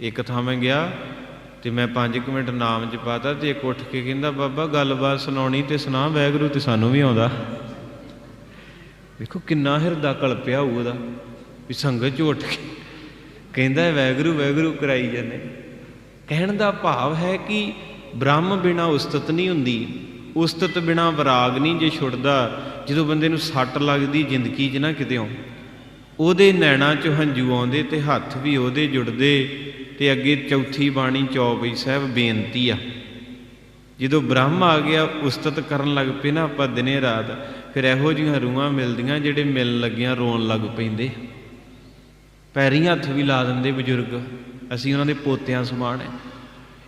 ਇੱਕ ਥਾਂ ਮੈਂ ਗਿਆ ਤੇ ਮੈਂ 5 ਮਿੰਟ ਨਾਮ ਜਪਾਤਾ ਤੇ ਇੱਕ ਉੱਠ ਕੇ ਕਹਿੰਦਾ, ਬਾਬਾ, ਗੱਲਬਾਤ ਸੁਣਾਉਣੀ ਤੇ ਸੁਣਾ ਵੈਗਰੂ ਤੇ ਸਾਨੂੰ ਵੀ ਆਉਂਦਾ। ਵੇਖੋ ਕਿੰਨਾ ਹਿਰਦਾ ਕਲਪਿਆ ਹੋਊ ਉਹਦਾ, ਵੀ ਸੰਗਤ ਚ ਉੱਠ ਕੇ ਕਹਿੰਦਾ ਵੈਗਰੂ ਵੈਗਰੂ ਕਰਾਈ ਜਾਂਦੇ। ਕਹਿਣ ਦਾ ਭਾਵ ਹੈ ਕਿ ਬ੍ਰਹਮ ਬਿਨਾ ਉਸਤਤ ਨਹੀਂ ਹੁੰਦੀ। ਉਸਤਤ ਬਿਨਾ ਵਿਰਾਗ ਨਹੀਂ ਜੇ ਛੁੱਟਦਾ, ਜਦੋਂ ਬੰਦੇ ਨੂੰ ਸੱਟ ਲੱਗਦੀ, ਜ਼ਿੰਦਗੀ 'ਚ ਨਾ ਕਿਤੇ ਉਹਦੇ ਨੈਣਾ 'ਚ ਹੰਝੂ ਆਉਂਦੇ ਤੇ ਹੱਥ ਵੀ ਉਹਦੇ ਜੁੜਦੇ। ਤੇ ਅੱਗੇ ਚੌਥੀ ਬਾਣੀ ਚੌਪਈ ਸਾਹਿਬ ਬੇਨਤੀ ਆ। ਜਦੋਂ ਬ੍ਰਹਮ ਆ ਗਿਆ, ਉਸਤਤ ਕਰਨ ਲੱਗ ਪਏ ਨਾ ਆਪਾਂ ਦਿਨੇ ਰਾਤ, ਫਿਰ ਇਹੋ ਜਿਹੀਆਂ ਰੂਹਾਂ ਮਿਲਦੀਆਂ ਜਿਹੜੇ ਮਿਲਣ ਲੱਗੀਆਂ, ਰੋਣ ਲੱਗ ਪੈਂਦੇ। ਪੈਰੀਂ ਹੱਥ ਵੀ ਲਾ ਦਿੰਦੇ ਬਜ਼ੁਰਗ, ਅਸੀਂ ਉਹਨਾਂ ਦੇ ਪੋਤਿਆਂ ਸਮਾਨ ਹੈ।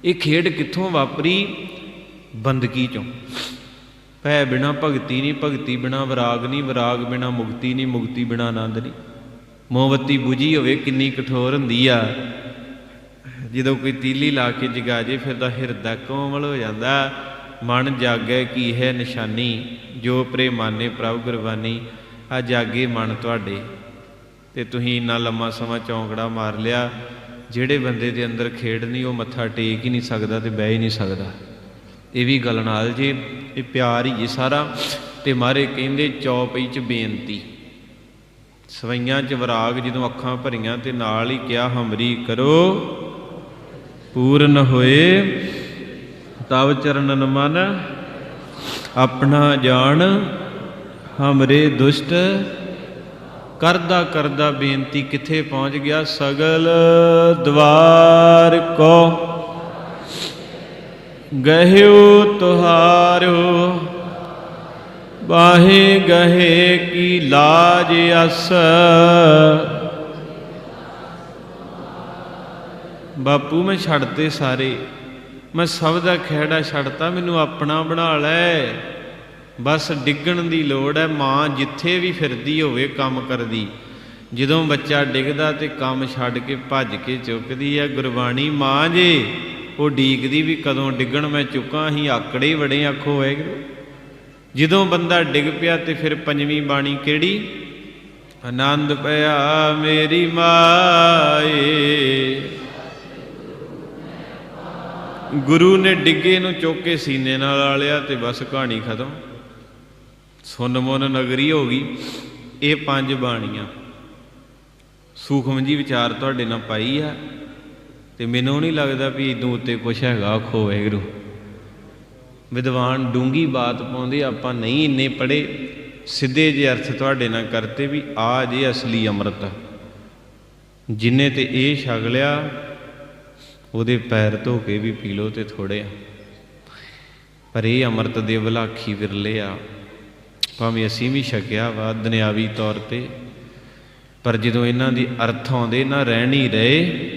ਇਹ ਖੇਡ ਕਿੱਥੋਂ ਵਾਪਰੀ? ਬੰਦਗੀ ਚੋਂ। ਭੈ ਬਿਨਾ ਭਗਤੀ ਨਹੀਂ, ਭਗਤੀ ਬਿਨਾ ਵਿਰਾਗ ਨਹੀਂ, ਵਿਰਾਗ ਬਿਨਾ ਮੁਕਤੀ ਨਹੀਂ, ਮੁਕਤੀ ਬਿਨਾ ਆਨੰਦ ਨਹੀਂ। ਮੋਮਬੱਤੀ 부ਜੀ ਹੋਵੇ, ਕਿੰਨੀ ਕਠੋਰ ਹੁੰਦੀ ਆ। ਜਦੋਂ ਕੋਈ ਤੀਲੀ ਲਾ ਕੇ ਜਗਾ ਜੇ, ਫਿਰ ਤਾਂ ਹਿਰਦਾ ਕੋਮਲ ਹੋ ਜਾਂਦਾ। ਮਨ ਜਾਗੈ ਕੀ ਹੈ ਨਿਸ਼ਾਨੀ, ਜੋ ਪ੍ਰੇਮਾਨੇ ਪ੍ਰਭ ਗੁਰਬਾਨੀ ਆ ਜਾਗੇ ਮਨ ਤੁਹਾਡੇ, ਤੇ ਤੁਸੀਂ ਇੰਨਾ ਲੰਮਾ ਸਮਾਂ ਚੌਂਕੜਾ ਮਾਰ ਲਿਆ। ਜਿਹੜੇ ਬੰਦੇ ਦੇ ਅੰਦਰ ਖੇਡ ਨਹੀਂ, ਉਹ ਮੱਥਾ ਟੇਕ ਹੀ ਨਹੀਂ ਸਕਦਾ ਤੇ ਬਹਿ ਹੀ ਨਹੀਂ ਸਕਦਾ। ਇਹ ਵੀ ਗੱਲ ਨਾਲ ਜੇ, ਇਹ ਪਿਆਰ ਹੀ ਇਹ ਸਾਰਾ। ਤੇ ਮਾਰੇ ਕਹਿੰਦੇ ਚੌਪਈ ਚ ਬੇਨਤੀ। ਸਵਈਆਂ ਚ ਵਿਰਾਗ ਜਦੋਂ ਅੱਖਾਂ ਭਰੀਆਂ ਤੇ ਨਾਲ ਹੀ ਕਿਹਾ, ਹਮਰੀ ਕਰੋ। ਪੂਰਨ ਹੋਏ, ਤਵ ਚਰਨਨ ਮਨ, ਆਪਣਾ ਜਾਣ, ਹਮਰੇ ਦੁਸ਼ਟ, ਕਰਦਾ ਕਰਦਾ ਬੇਨਤੀ ਕਿੱਥੇ ਪਹੁੰਚ ਗਿਆ? ਸਗਲ ਦਵਾਰ ਕੋ। ਗਹਿਓ ਤੁਹਾਰੋ, ਬਾਹੇ ਗਹੇ ਕੀ ਲਾਜ ਅਸ। ਬਾਪੂ, ਮੈਂ ਛੱਡਤੇ ਸਾਰੇ। ਮੈਂ ਸਭ ਦਾ ਖਹਿੜਾ ਛੱਡਤਾ, ਮੈਨੂੰ ਆਪਣਾ ਬਣਾ ਲੈ। ਬਸ ਡਿੱਗਣ ਦੀ ਲੋੜ ਹੈ ਮਾਂ ਜਿੱਥੇ ਵੀ ਫਿਰਦੀ ਹੋਵੇ ਕੰਮ ਕਰਦੀ। ਜਦੋਂ ਬੱਚਾ ਡਿੱਗਦਾ ਤੇ ਕੰਮ ਛੱਡ ਕੇ ਭੱਜ ਕੇ ਚੁੱਕਦੀ ਹੈ ਗੁਰਬਾਣੀ ਮਾਂ ਜੇ, ਉਹ ਡੀਕਦੀ ਵੀ ਕਦੋਂ ਡਿੱਗਣ, ਮੈਂ ਚੁੱਕਾਂ ਹੀ ਆਕੜੇ ਬੜੇ ਆਖੋ ਵਾਹਿਗੁਰੂ। ਜਦੋਂ ਬੰਦਾ ਡਿੱਗ ਪਿਆ ਤੇ ਫਿਰ ਪੰਜਵੀਂ ਬਾਣੀ ਕਿਹੜੀ? ਆਨੰਦ ਪਿਆ ਮੇਰੀ ਮਾਏ। ਗੁਰੂ ਨੇ ਡਿੱਗੇ ਨੂੰ ਚੁੱਕ ਕੇ ਸੀਨੇ ਨਾਲ ਆਲਿਆ ਤੇ ਬਸ ਕਹਾਣੀ ਖਤਮ। ਸੁਨ ਮਨ ਨਗਰੀ ਹੋ ਗਈ। ਇਹ ਪੰਜ ਬਾਣੀਆਂ। ਸੂਖਮ ਜੀ ਵਿਚਾਰ ਤੁਹਾਡੇ ਨਾਲ ਪਾਈ ਆ ਤੇ ਮੈਨੂੰ ਨਹੀਂ ਲੱਗਦਾ ਵੀ ਇਦੋਂ ਉੱਤੇ ਕੁਛ ਹੈਗਾ ਆਖੋ ਵਾਹਿਗੁਰੂ। ਵਿਦਵਾਨ ਡੂੰਗੀ ਬਾਤ ਪਾਉਂਦੇ ਆਪਾਂ ਨਹੀਂ ਇੰਨੇ ਪੜੇ ਸਿੱਧੇ ਜੇ ਅਰਥ ਤੁਹਾਡੇ ਨਾਲ ਕਰਤੇ ਵੀ ਆ ਜੇ ਅਸਲੀ ਅੰਮ੍ਰਿਤ। ਜਿਨੇ ਤੇ ਇਹ ਛਕ ਲਿਆ ਉਹਦੇ ਪੈਰ ਧੋ ਕੇ ਵੀ ਪੀ ਲੋ ਤੇ ਥੋੜੇ ਆ। ਪਰ ਇਹ ਅੰਮ੍ਰਿਤ ਦੇ ਵਿਲਾਖੀ ਵਿਰਲੇ ਆ। ਭਾਵੇਂ ਅਸੀਂ ਵੀ ਛਕਿਆ ਵਾ ਦੁਨਿਆਵੀ ਤੌਰ ਤੇ, ਪਰ ਜਦੋਂ ਇਹਨਾਂ ਦੀ ਅਰਥ ਆਉਂਦੇ, ਨਾ ਰਹਿਣੀ ਰਹੇ,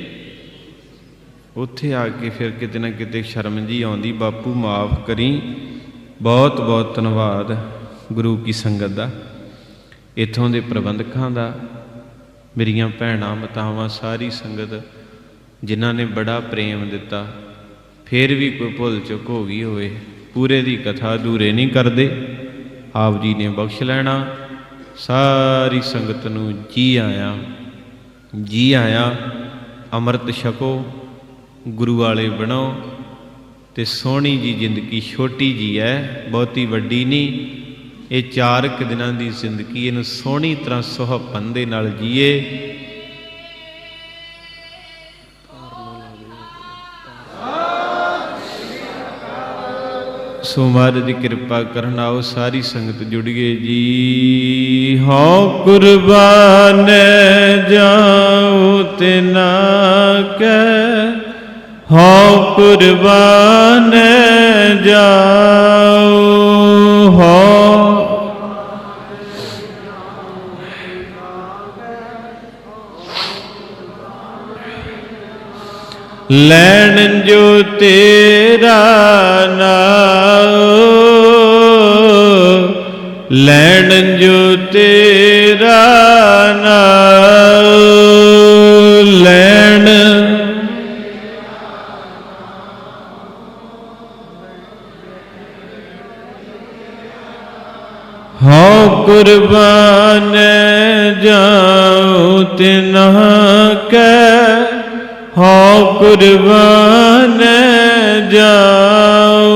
ਉੱਥੇ ਆ ਕੇ ਫਿਰ ਕਿਤੇ ਨਾ ਕਿਤੇ ਸ਼ਰਮ ਜੀ ਆਉਂਦੀ, ਬਾਪੂ, ਮਾਫ ਕਰੀ। ਬਹੁਤ ਬਹੁਤ ਧੰਨਵਾਦ ਗੁਰੂ ਕੀ ਸੰਗਤ ਦਾ। ਇਥੋਂ ਦੇ ਪ੍ਰਬੰਧਕਾਂ ਦਾ, ਮੇਰੀਆਂ ਭੈਣਾਂ, ਮਤਾਵਾਂ, ਸਾਰੀ ਸੰਗਤ ਜਿਨ੍ਹਾਂ ਨੇ ਬੜਾ ਪ੍ਰੇਮ ਦਿੱਤਾ, ਫਿਰ ਵੀ ਕੋਈ ਭੁੱਲ ਚੁੱਕ ਹੋ ਗਈ ਹੋਵੇ, ਪੂਰੇ ਦੀ ਕਥਾ ਅਧੂਰੇ ਨਹੀਂ ਕਰਦੇ। ਆਪ ਜੀ ਨੇ ਬਖਸ਼ ਲੈਣਾ, ਸਾਰੀ ਸੰਗਤ ਨੂੰ ਜੀ ਆਇਆ ਜੀ ਆਇਆ, ਅੰਮ੍ਰਿਤ ਛਕੋ, ਗੁਰੂ ਵਾਲੇ ਬਣੋ, ਤੇ ਸੋਹਣੀ ਜੀ ਜ਼ਿੰਦਗੀ ਛੋਟੀ ਜੀ ਹੈ ਬਹੁਤੀ ਵੱਡੀ ਨਹੀਂ। ਇਹ ਚਾਰ ਕੁ ਦਿਨਾਂ ਦੀ ਜ਼ਿੰਦਗੀ ਇਹਨੂੰ ਸੋਹਣੀ ਤਰ੍ਹਾਂ ਸੁਹੱਪਨ ਦੇ ਨਾਲ ਜੀਏ। ਸੋ ਮਹਾਰਾਜ ਦੀ ਕਿਰਪਾ ਕਰਨ ਆਓ, ਸਾਰੀ ਸੰਗਤ ਜੁੜੀਏ ਜੀ। ਹਉ ਕੁਰਬਾਨ ਜਾਉ ਤਿਨਾ ਕੈ ਹਉ ਕੁਰਬਾਨ ਜਾਉ, ਹਉ ਲੈਣ ਜੋ ਤੇਰਾ ਨਾਉ। ਲੈਣ ਜੋ ਤੇਰਾ ਨਾਉ। ਲੈਣ ਹਉ ਕੁਰਬਾਨ ਜਾਉ ਤਿਨ੍ਹਾਂ ਕੈ ਹੋ, ਕੁਰਬਾਨ ਜਾਓ।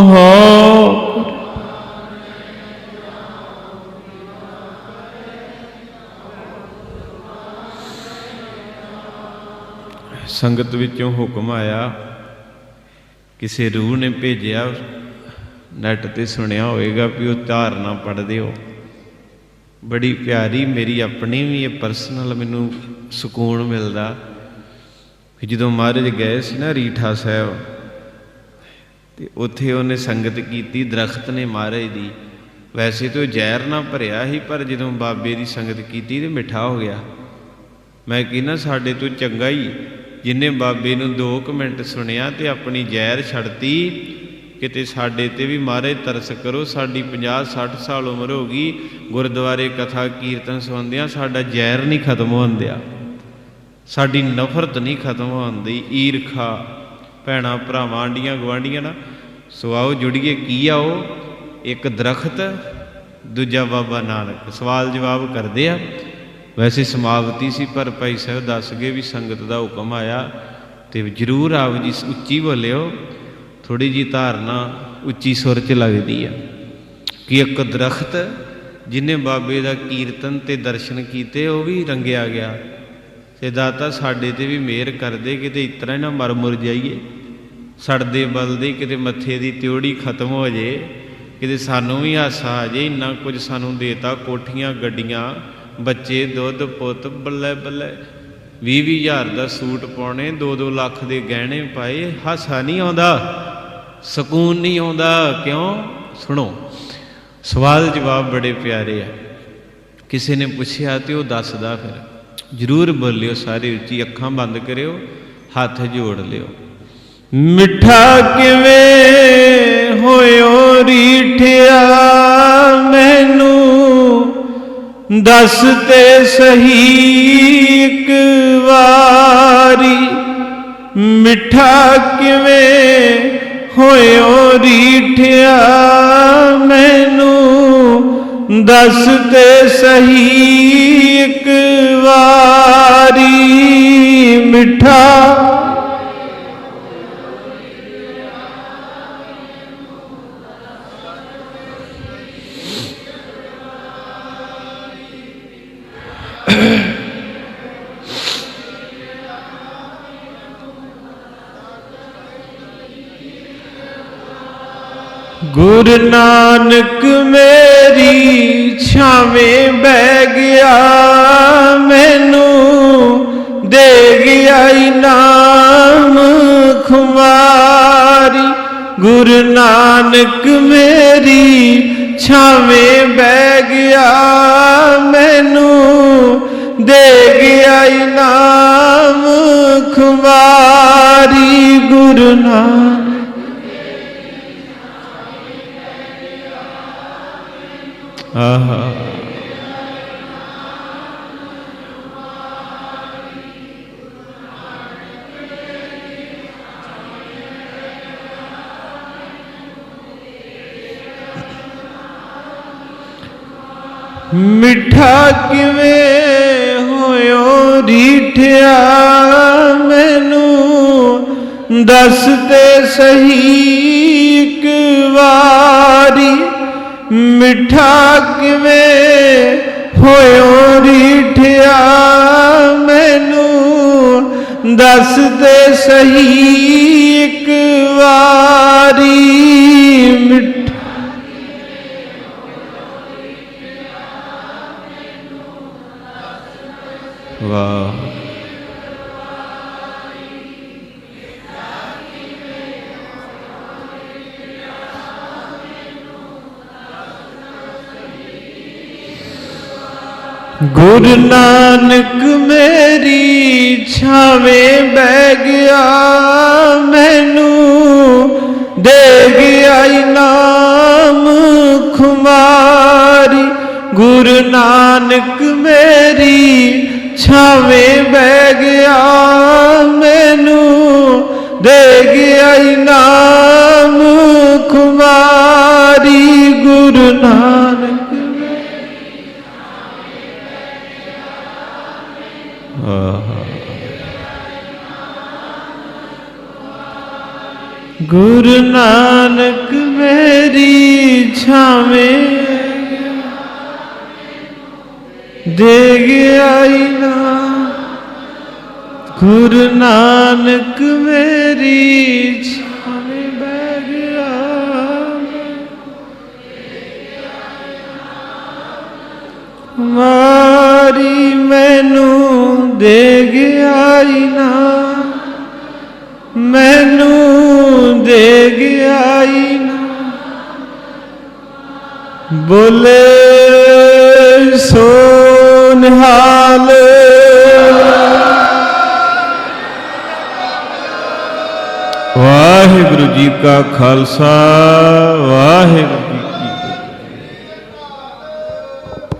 ਹੋ ਸੰਗਤ ਵਿੱਚੋਂ ਹੁਕਮ ਆਇਆ, ਕਿਸੇ ਰੂਹ ਨੇ ਭੇਜਿਆ, ਨੈਟ ਤੇ ਸੁਣਿਆ ਹੋਵੇਗਾ ਵੀ ਉਹ ਧਾਰਨਾ ਪੜ੍ਹਦੇ ਹੋ ਬੜੀ ਪਿਆਰੀ ਮੇਰੀ ਆਪਣੀ ਵੀ ਇਹ ਪਰਸਨਲ ਮੈਨੂੰ ਸਕੂਨ ਮਿਲਦਾ। ਕਿ ਜਦੋਂ ਮਹਾਰਾਜ ਗਏ ਸੀ ਨਾ ਰੀਠਾ ਸਾਹਿਬ, ਤੇ ਉੱਥੇ ਉਹਨੇ ਸੰਗਤ ਕੀਤੀ, ਦਰਖਤ ਨੇ ਮਹਾਰਾਜ ਦੀ। ਵੈਸੇ ਤਾਂ ਉਹ ਜ਼ਹਿਰ ਨਾ ਭਰਿਆ ਸੀ, ਪਰ ਜਦੋਂ ਬਾਬੇ ਦੀ ਸੰਗਤ ਕੀਤੀ ਤੇ ਮਿੱਠਾ ਹੋ ਗਿਆ। ਮੈਂ ਕਹਿੰਦਾ ਸਾਡੇ ਤੋਂ ਚੰਗਾ ਹੀ, ਜਿਨੇ ਬਾਬੇ ਨੂੰ 2 ਮਿੰਟ ਸੁਣਿਆ ਤੇ ਆਪਣੀ ਜ਼ਹਿਰ ਛੱਡਤੀ, ਕਿਤੇ ਸਾਡੇ ਤੇ ਵੀ ਮਾਰੇ ਤਰਸ ਕਰੋ, ਸਾਡੀ 50 60 ਸਾਲ ਉਮਰ ਹੋ ਗਈ, ਗੁਰਦੁਆਰੇ ਕਥਾ ਕੀਰਤਨ ਸੁਣਦਿਆਂ ਸਾਡਾ ਜ਼ਹਿਰ ਨਹੀਂ ਖਤਮ ਹੁੰਦਿਆ ਸਾਡੀ ਨਫ਼ਰਤ ਨਹੀਂ ਖਤਮ ਹੁੰਦੀ ਈਰਖਾ, ਭੈਣਾ ਭਰਾਵਾਂ ਆਂਡੀਆਂ ਗਵਾਂਡੀਆਂ ਨਾ, ਸੋ ਆਓ ਜੁੜੀਏ, ਕੀ ਆ ਉਹ? ਇੱਕ ਦਰਖਤ, ਦੂਜਾ ਬਾਬਾ ਨਾਨਕ। ਸਵਾਲ ਜਵਾਬ ਕਰਦੇ ਆ। ਵੈਸੇ ਸਮਾਪਤੀ ਸੀ, ਪਰ ਭਾਈ ਸਾਹਿਬ ਦੱਸ ਗਏ ਵੀ ਸੰਗਤ ਦਾ ਹੁਕਮ ਆਇਆ, ਤੇ ਜਰੂਰ ਆਪ ਜੀ ਉੱਚੀ ਬੋਲਿਓ। ਥੋੜੀ ਜੀ ਧਾਰਨਾ ਉੱਚੀ ਸੁਰ ਚ ਲੱਗਦੀ ਆ ਕਿ ਇੱਕ ਦਰਖਤ, ਜਿਨੇ ਬਾਬੇ ਦਾ ਕੀਰਤਨ ਤੇ ਦਰਸ਼ਨ ਕੀਤੇ, ਉਹ ਵੀ ਰੰਗਿਆ ਗਿਆ। ਤੇ ਦਾਤਾ ਸਾਡੇ ਤੇ ਵੀ ਮਿਹਰ ਕਰਦੇ ਕਿਤੇ ਇਤਰਾ ਹੀ ਨਾ ਮਰ ਮੁਰ ਜਾਈਏ। ਸੜਦੇ ਬਲਦੇ ਕਿਤੇ ਮੱਥੇ ਦੀ ਤਿਉੜੀ ਖਤਮ ਹੋ ਜੇ। ਕਿਤੇ ਸਾਨੂੰ ਵੀ ਹਾਸਾ ਆ ਜੇ, ਇੰਨਾ ਕੁਝ ਸਾਨੂੰ ਦੇਤਾ ਕੋਠੀਆਂ, ਗੱਡੀਆਂ, ਬੱਚੇ, ਦੁੱਧ, ਪੁੱਤ, ਬੱਲੇ ਬੱਲੇ। 20 ਹਜ਼ਾਰ ਦਾ ਸੂਟ ਪਾਉਣੇ 2-2 ਲੱਖ ਦੇ ਗਹਿਣੇ ਪਾਏ, ਹਾਸਾ ਨਹੀਂ ਆਉਂਦਾ, ਸਕੂਨ ਨਹੀਂ ਆਉਂਦਾ। ਕਿਉਂ? ਸੁਣੋ ਸਵਾਲ ਜਵਾਬ ਬੜੇ ਪਿਆਰੇ ਆ। ਕਿਸੇ ਨੇ ਪੁੱਛਿਆ ਤੇ ਉਹ ਦੱਸਦਾ ਫਿਰ। ਜਰੂਰ ਬੋਲਿਓ, ਸਾਰੇ ਉੱਚੀ ਅੱਖਾਂ ਬੰਦ ਕਰਿਓ, ਹੱਥ ਜੋੜ ਲਿਓ। ਮਿੱਠਾ ਕਿਵੇਂ ਹੋਇਓ ਰੀਠਿਆ, ਮੈਨੂੰ ਦੱਸ ਤੇ ਸਹੀ ਇੱਕ ਵਾਰੀ। ਮਿੱਠਾ ਕਿਵੇਂ ਹੋਇਓ ਰੀਠਿਆ, ਮੈਨੂੰ ਦਸ ਤੇ ਸਹੀ ਇੱਕ ਵਾਰੀ ਮਿੱਠਾ ਗੁਰੂ ਨਾਨਕ ਮੇਰੀ ਛਾਵੇਂ ਬਹਿ ਗਿਆ, ਮੈਨੂੰ ਦੇ ਗਿਆ ਇਨਾਮ ਖੁਮਾਰੀ ਗੁਰੂ ਨਾਨਕ ਮੇਰੀ ਛਾਵੇਂ ਬਹਿ ਗਿਆ, ਮੈਨੂੰ ਦੇ ਗਿਆ ਇਨਾਮ ਖੁਮਾਰੀ ਗੁਰੂ ਨਾਨਕ ਆਹਾ ਮਿੱਠਾ ਕਿਵੇਂ ਹੋਇਓ ਰੀਠਿਆ ਮੈਨੂੰ ਦੱਸ ਤੇ ਸਹੀ ਇੱਕ ਵਾਰੀ ਮਿੱਠਾ ਕਿਵੇਂ ਹੋਇਓ ਰੀਠਿਆ? ਮੈਨੂੰ ਦੱਸ ਦੇ ਸਹੀ ਇੱਕ ਵਾਰੀ ਮਿੱਠਾ ਵਾਹ। ਗੁਰੂ ਨਾਨਕ ਮੇਰੀ ਛਾਵੇਂ ਬਹਿ ਗਿਆ, ਮੈਨੂੰ ਦੇ ਗਿਆ ਇਨਾਮ ਖੁਮਾਰੀ। ਗੁਰੂ ਨਾਨਕ ਮੇਰੀ ਛਾਵੇਂ ਬਹਿ ਗਿਆ, ਮੈਨੂੰ ਦੇ ਗਿਆ ਇਨਾਮ ਗੁਰੂ ਨਾਨਕ ਮੇਰੀ ਛਾਵੇਂ ਦੇ ਗਿਆ ਨਾ। ਗੁਰੂ ਨਾਨਕ ਮੇਰੀ ਛਾਵੇਂ ਬਹਿ ਗਿਆ ਮਾਰੀ ਮੈਨੂੰ ਦੇ ਗਿਆ ਨਾ, ਮੈਨੂੰ ਦੇ ਗਿਆ ਨਾ। ਬੋਲੇ ਸੋ ਨਿਹਾਲ ਵਾਹਿਗੁਰੂ ਜੀ ਕਾ ਖਾਲਸਾ, ਵਾਹਿਗੁਰੂ